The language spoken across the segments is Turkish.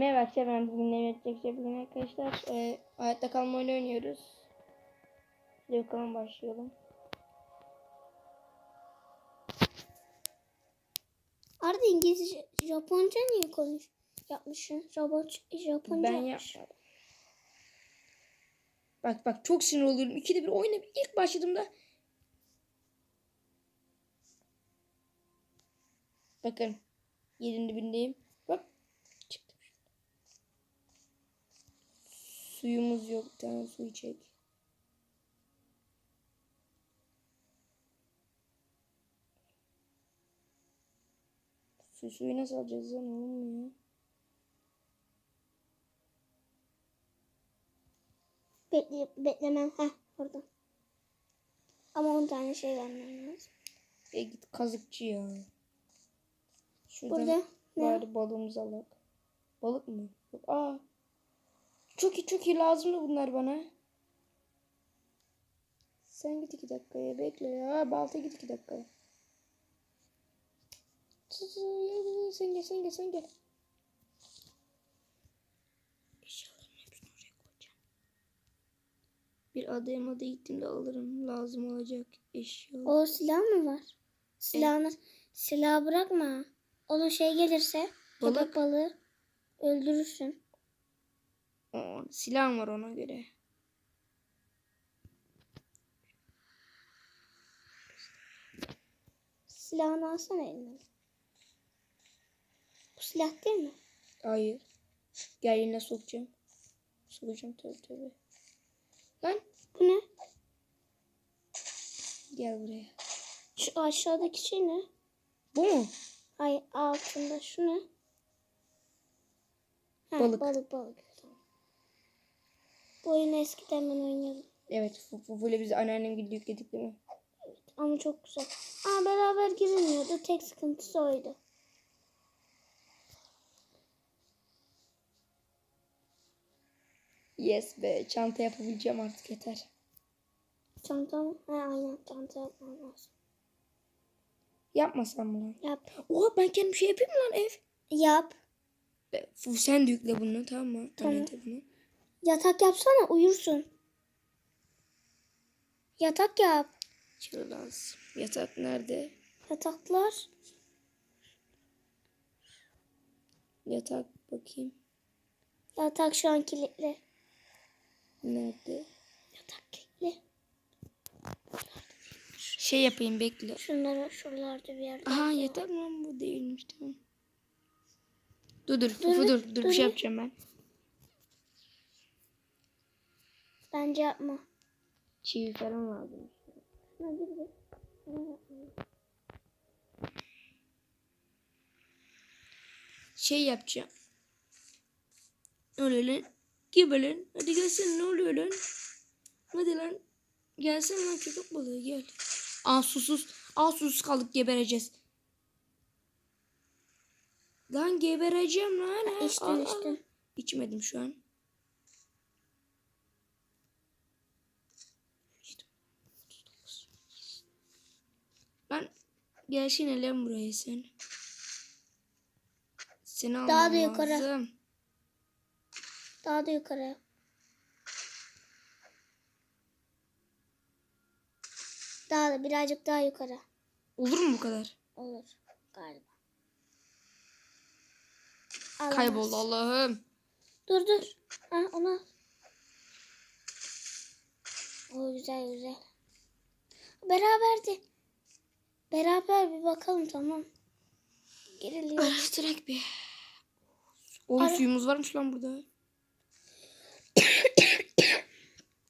Merhaba arkadaşlar ben bugün Mehmet Çekçe bugün arkadaşlar e, hayatta kalma oyunu oynuyoruz. Hadi bakalım başlayalım. Arda İngilizce, Japonca niye konuş yapmışsın? Japon, Japonca Ben yapmış. yapmadım. Bak bak çok sinir oluyorum. İkide bir oyuna ilk başladığımda Bakın. Yerinde bindeyim. Bak. Çıktım. Suyumuz yok. Bir tane su içecek. Su suyu nasıl alacağız lan olmuyor. Bekle, beklemem. Heh orada. Ama 10 tane şey vermem lazım. E git kazıkçı ya. Şuradan Burada ne? bari balığımızı alalım. Balık mı? Aa. Çok iyi çok iyi lazımdı bunlar bana. Sen git iki dakikaya bekle ya. Balta git iki dakikaya. Sen gel sen gel sen gel. Bir adaya madaya gittiğimde alırım. Lazım olacak eşya. O silah mı var? Silahını, silah bırakma. Onun şey gelirse Balık. balığı öldürürsün. Aa, silahım var ona göre. Silahını alsana eline. Bu silah değil mi? Hayır. Gel yine sokacağım. Sokacağım tabii tabii. Lan Bu ne? gel buraya. Şu aşağıdaki şey ne? Bu mu? Ay altında şu ne? Ha, Balık. Balık balık. Bu oyunu eskiden ben oynuyordum. Evet. Böyle biz anneannem gibi yükledik değil mi? Ama çok güzel. Aa beraber girilmiyordu. Tek sıkıntısı oydu. Yes be. Çanta yapabileceğim artık yeter. Çantam. Ha aynen çanta yapmam lazım. Yapmasam mı lan? Yap. Oha ben kendim şey yapayım mı lan ev? Yap. Be, sen de yükle bunu tamam mı? Tamam. Telefonu. Yatak yapsana uyursun. Yatak yap. Lazım. Yatak nerede? Yataklar. Yatak bakayım. Yatak şu an kilitli. Nerede? Yatak kilitli. Şey yapayım bekle. Şunları şuralarda bir yerde. Aha yatak mı bu değilmiş tamam. Dur dur Dur dur dur dur bir şey yapacağım ben. Bence yapma. Çivi falan lazım. Gir bir. Şey yapacağım. Oluyor lan? Gibi lan. Hadi gelsene ne oluyor lan? Hadi lan. Gelsene lan köpek balığı gel. Aa susuz. Aa susuz kaldık gebereceğiz. Lan gebereceğim lan. ha. İçtin Aa, içtin. İçmedim şu an. İçtim. Lan gelsene lan buraya sen. Seni Daha almam da yukarı. lazım. Daha da yukarı. Daha da birazcık daha yukarı. Olur mu bu kadar? Olur galiba. Alamaz. Kayboldu Allah'ım. Dur dur. Ha onu. al. O güzel güzel. Beraberdi. Beraber bir bakalım tamam. Geriliyor. Direkt bir. Oğlum Ara- suyumuz varmış lan burada.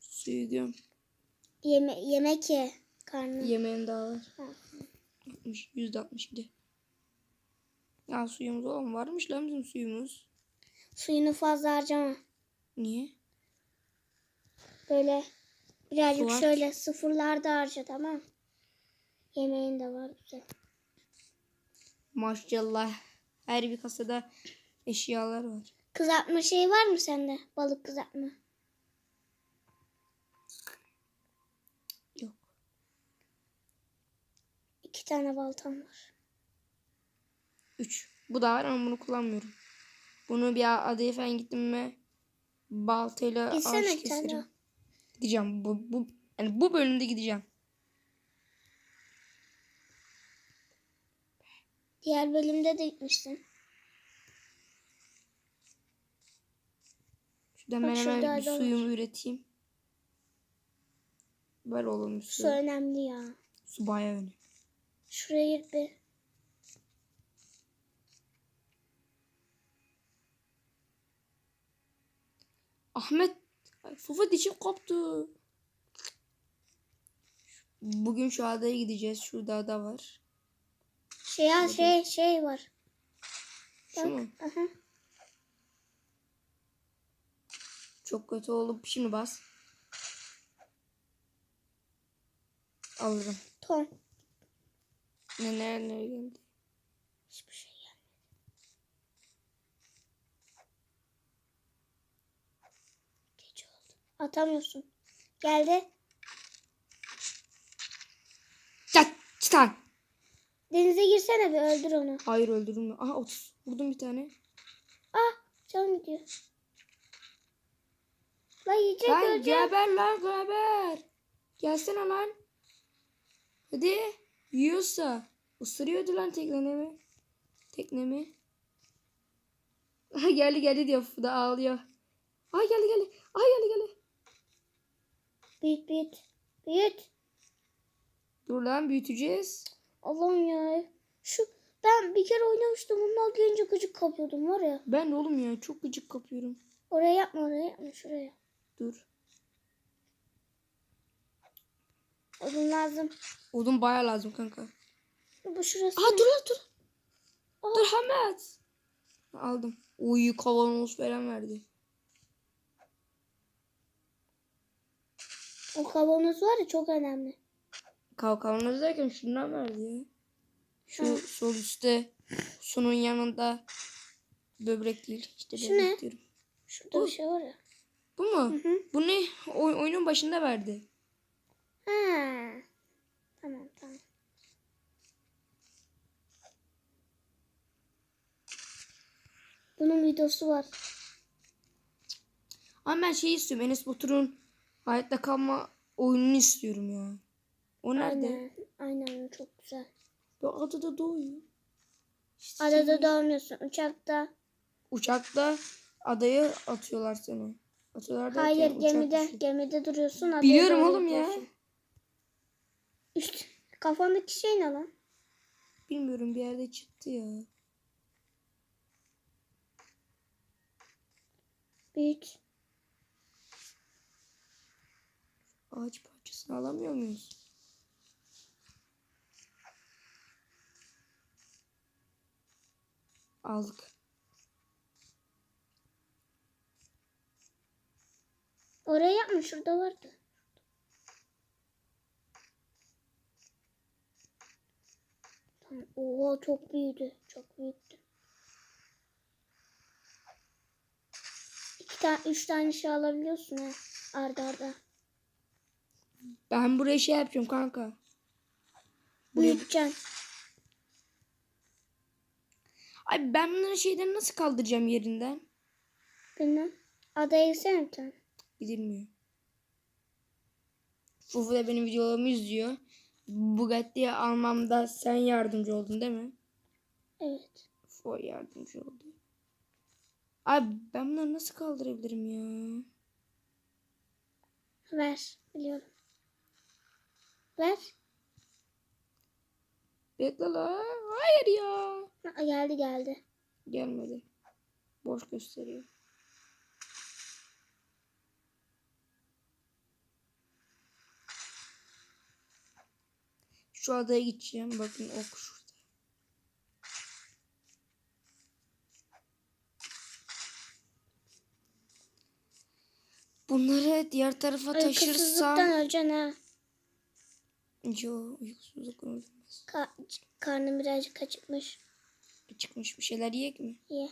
Suyu diyorum. Yeme yemek ye. Karnı. Yemeğim daha var. Ha. 60, %67. Ya suyumuz oğlum varmış lan bizim suyumuz. Suyunu fazla harcama. Niye? Böyle birazcık Su var. şöyle sıfırlarda harca tamam. Yemeğin de var güzel. Maşallah. Her bir kasada eşyalar var. Kızartma şey var mı sende? Balık kızartma. Yok. İki tane baltam var. 3. Bu da var ama bunu kullanmıyorum. Bunu bir adaya falan gittim mi baltayla ağaç keserim. Gideceğim. Bu, bu, yani bu bölümde gideceğim. Diğer bölümde de gitmiştin. Şuradan ben hemen bir suyumu üreteyim. Ver oğlum bir Su su. önemli ya. Su bayağı önemli. Şuraya bir. Ahmet Fufu dişim koptu. Bugün şu adaya gideceğiz. Şurada ada var. Şey ya şey şey var. Şu mu? Aha. Çok kötü olup şimdi bas. Alırım. Ton. Ne ne ne geldi? Hiçbir şey gelmedi. Gece oldu. Atamıyorsun. Geldi. Çat çıtan. Denize girsene bir öldür onu. Hayır öldürülme. Aha 30. Vurdum bir tane. Ah canım gidiyor. La yiyecek Lan ölecek. geber lan geber. Gelsene lan. Hadi. Yiyorsa. Isırıyordu lan teknemi. Teknemi. Aha geldi geldi diyor. Da ağlıyor. Ay geldi geldi. Ay geldi geldi. Büyüt büyüt. Büyüt. Dur lan büyüteceğiz. Allah'ım ya. Şu ben bir kere oynamıştım. Bundan gelince gıcık kapıyordum var ya. Ben de oğlum ya çok gıcık kapıyorum. Oraya yapma oraya yapma şuraya. Dur. Odun lazım. Odun baya lazım kanka. Bu şurası. Aa dur lan dur. Aa. Dur Hamet. Aldım. Uy kavanoz falan verdi. O kavanoz var ya çok önemli. Kavanoz derken şundan verdi ya. Şu sol üstte sunun yanında böbrek değil. İşte Şu böbrek ne? diyorum. Şurada Bu. bir şey var ya. Bu mu? Hı hı. Bu ne? Oy- oyunun başında verdi. Ha. Tamam tamam. Bunun videosu var. Ama ben şey istiyorum. Enes Batur'un hayatta kalma oyununu istiyorum ya. O nerede? Aynen. Aynen çok güzel. Bu adada doğuyor. İşte Adada doğmuyorsun. Uçakta. Uçakta adaya atıyorlar seni. Atıyorlar derken Hayır uçak gemide. düşüyor. Gemide duruyorsun. adaya Biliyorum oğlum ya. gidiyorsun. Üst. Kafandaki şey ne lan? Bilmiyorum bir yerde çıktı ya. Büyük. Ağaç parçasını alamıyor muyuz? Aldık. Oraya yapma şurada vardı. Tamam. Oha çok büyüdü. Çok büyüktü. İki tane, üç tane şey alabiliyorsun ha. Arda arda. Ben buraya şey yapıyorum kanka. Buraya... Büyüteceksin. Ay ben bunları şeyden nasıl kaldıracağım yerinden? Bilmem. Adaya gitsene bir tane. Gidilmiyor. Fufu da benim videolarımı izliyor. Bugatti'yi almamda sen yardımcı oldun değil mi? Evet. Fufu yardımcı oldu. Ay ben bunları nasıl kaldırabilirim ya? Ver. Biliyorum. Ver. Bekle la. Hayır ya. Ha, geldi geldi. Gelmedi. Boş gösteriyor. Şu adaya gideceğim. Bakın ok şurada. Bunları diğer tarafa Uykusuzluktan taşırsam... öleceksin ha. Yo uykusuzluk olmaz. Ka- karnım birazcık acıkmış. Çıkmış bir şeyler yiyek mi? Ye.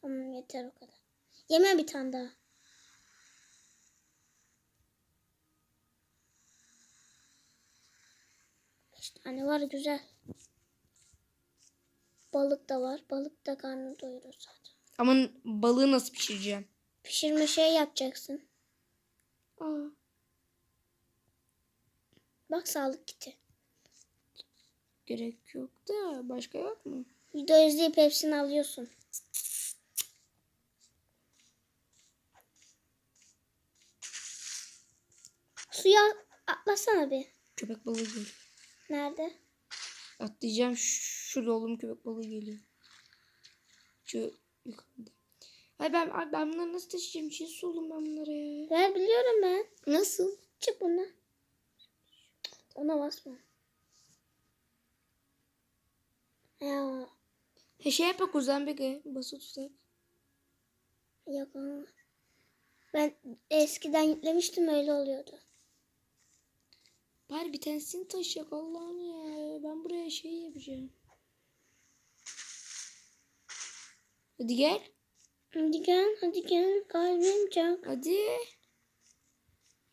Tamam yeter o kadar. Yeme bir tane daha. Beş tane var güzel. Balık da var. Balık da karnını doyurur zaten. Ama balığı nasıl pişireceğim? Pişirme şey yapacaksın. Aa. Bak sağlık kiti. Gerek yok da başka yok mu? Video izleyip hepsini alıyorsun. Suya atlasana bir. Köpek balığı geliyor. Nerede? Atlayacağım. Şurada oğlum köpek balığı geliyor. Şu yukarıda. Ay ben, ay ben bunları nasıl taşıyacağım? Çiğ oldum ben bunlara ya. Ver biliyorum ben. Nasıl? Çık bundan. Ona basma. Ya He şey o zaman bir Bası tutsak. yok. Ben eskiden yüklemiştim öyle oluyordu. Bari bir tanesini taşıyak Allah'ım ya. Ben buraya şey yapacağım. Hadi gel. Hadi gel hadi gel kalbim çok. Hadi.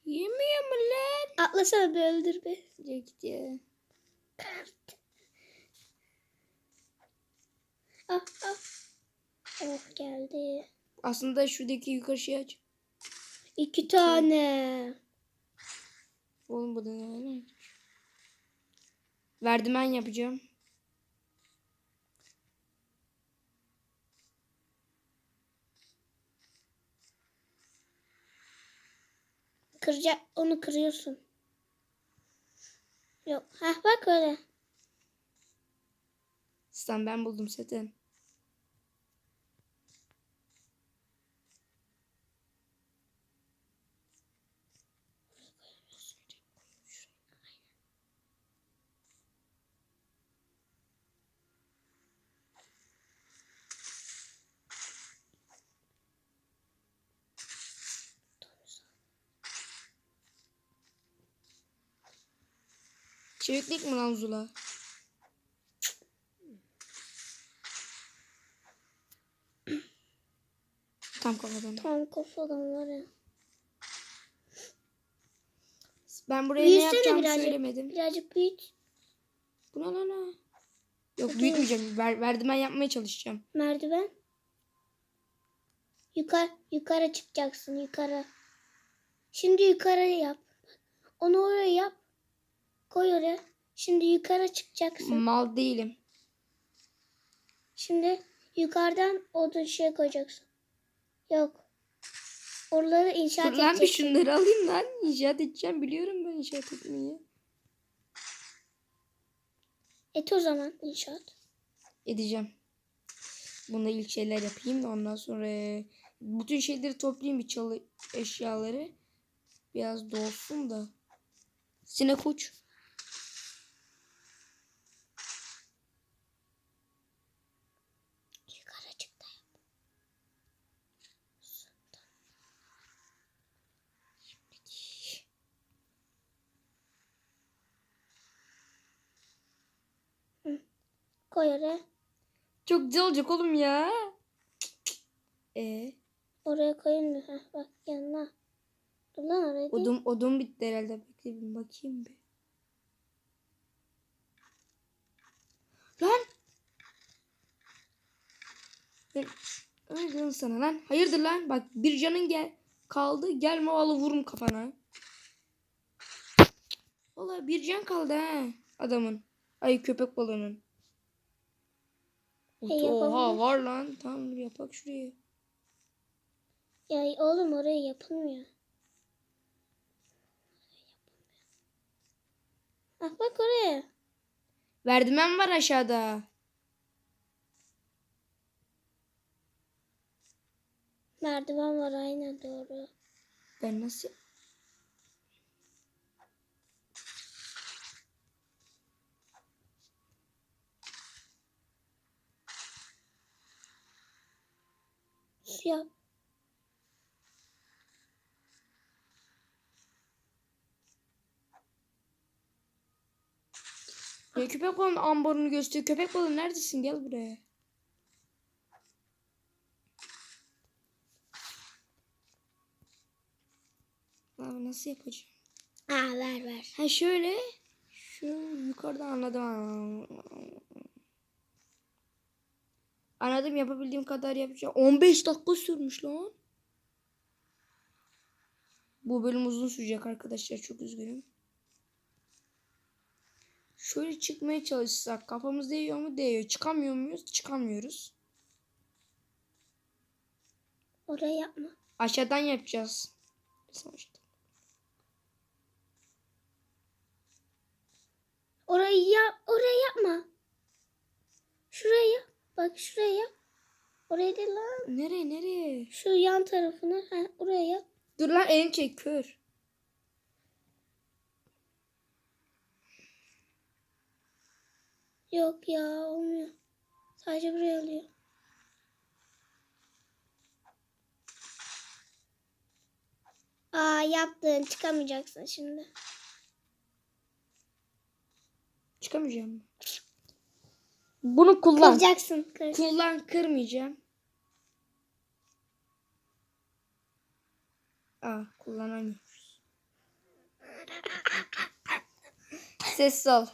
Yemiyor mu lan? Atlasana bir öldür bir. Ya git ya. Ah ah. Oh geldi. Aslında şuradaki yukarı şey aç. İki tane. Oğlum bu da ne? Verdimen yapacağım. Kıracak onu kırıyorsun. Yok. Heh bak öyle. Stan ben buldum zaten. Çeviklik mi lan Zula? Tam kafadan. Tam kafadan var ya. Ben buraya ne Büyüsene yapacağımı birazcık. söylemedim. Birazcık büyüt. Bu ne lan ha? Yok büyütmeyeceğim. Ver, verdimen yapmaya çalışacağım. Merdiven. Yukarı yukarı çıkacaksın yukarı. Şimdi yukarı yap. Onu oraya yap. Koy oraya. Şimdi yukarı çıkacaksın. Mal değilim. Şimdi yukarıdan odun şey koyacaksın. Yok. Oraları inşaat Dur lan bir edeceksin. şunları alayım lan. İnşaat edeceğim. Biliyorum ben inşaat etmeyi. Et o zaman inşaat. Edeceğim. Bunda ilk şeyler yapayım da ondan sonra e, bütün şeyleri toplayayım bir çalı eşyaları. Biraz dolsun da. Sinek uç. Koy oraya. Çok güzel olacak oğlum ya. E Oraya mu? Heh, bak yanına. Dur lan oraya değil. odun odun bitti herhalde. Bekle bir bakayım bir. Lan. Ben öldüm sana lan. Hayırdır lan? Bak bir canın gel kaldı. Gelme vallahi vururum kafana. Vallahi bir can kaldı ha adamın. Ay köpek balığının. E, yapalım. Oha var lan. Tamam yapak şuraya. Ya oğlum oraya yapılmıyor. Ah bak oraya. Verdimen var aşağıda. Merdiven var aynen doğru. Ben nasıl... Suya. Ya köpek balığının ambarını göster. Köpek balığı neredesin? Gel buraya. Abi nasıl yapacağım? Aa ver ver. Ha şöyle. Şu yukarıdan anladım. Anladım yapabildiğim kadar yapacağım. 15 dakika sürmüş lan. Bu bölüm uzun sürecek arkadaşlar. Çok üzgünüm. Şöyle çıkmaya çalışsak kafamız değiyor mu? Değiyor. Çıkamıyor muyuz? Çıkamıyoruz. Oraya yapma. Aşağıdan yapacağız. Sonuçta. Orayı yap. Oraya yapma. Bak şuraya. Oraya değil lan. Nereye nereye? Şu yan tarafına. Ha, oraya yap. Dur lan elim çek kör. Yok ya olmuyor. Sadece buraya oluyor. Aa yaptın. Çıkamayacaksın şimdi. Çıkamayacağım. Bunu kullan. Kıracaksın. Kır. Kullan kırmayacağım. Aa kullanamıyoruz. Ses al.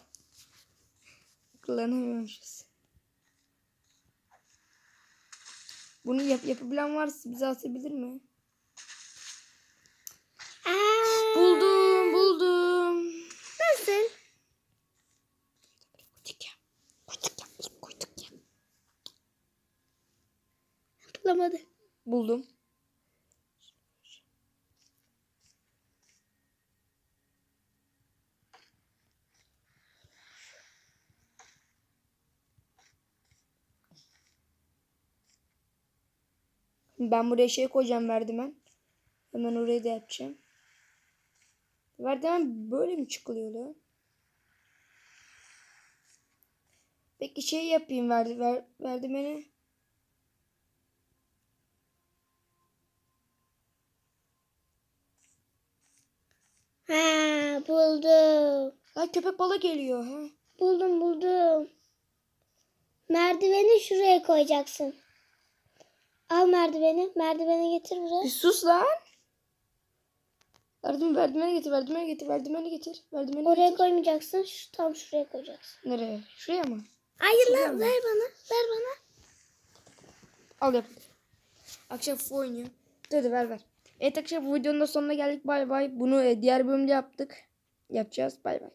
Kullanamıyormuşuz. Bunu yap yapabilen varsa bize atabilir mi? Aa, Buldum buldum. Nasıl? Koyduk ya. Koyduk ya. ilk Koyduk ya. Bulamadı. Buldum. Ben buraya şey koyacağım verdimen. Hemen orayı da yapacağım. Verdimen böyle mi çıkılıyor lan? Peki şey yapayım verdi ver, verdimeni. Ha buldum. Ha köpek balığı geliyor ha. Buldum buldum. Merdiveni şuraya koyacaksın. Al merdiveni. Merdiveni getir buraya. Bir sus lan. Verdim verdimeni getir, verdimeni getir, verdimeni getir, verdimeni Oraya getir. koymayacaksın. Şu, tam şuraya koyacaksın. Nereye? Şuraya mı? Hayır Şuraya lan mı? ver bana. Ver bana. Al yap. Akşam fu oynuyor. Dur dur ver ver. Evet arkadaşlar bu videonun da sonuna geldik. Bay bay. Bunu e, diğer bölümde yaptık. Yapacağız. Bay bay.